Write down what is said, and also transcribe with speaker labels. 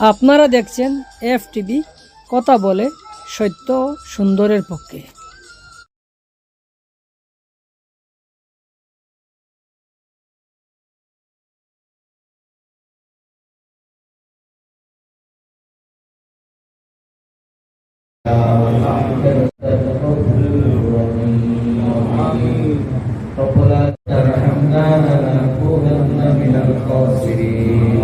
Speaker 1: আপনারা দেখছেন F TV কথা বলে সত্য ও সুন্দরের পক্ষে
Speaker 2: ربنا ترحمنا لنكونن من الخاسرين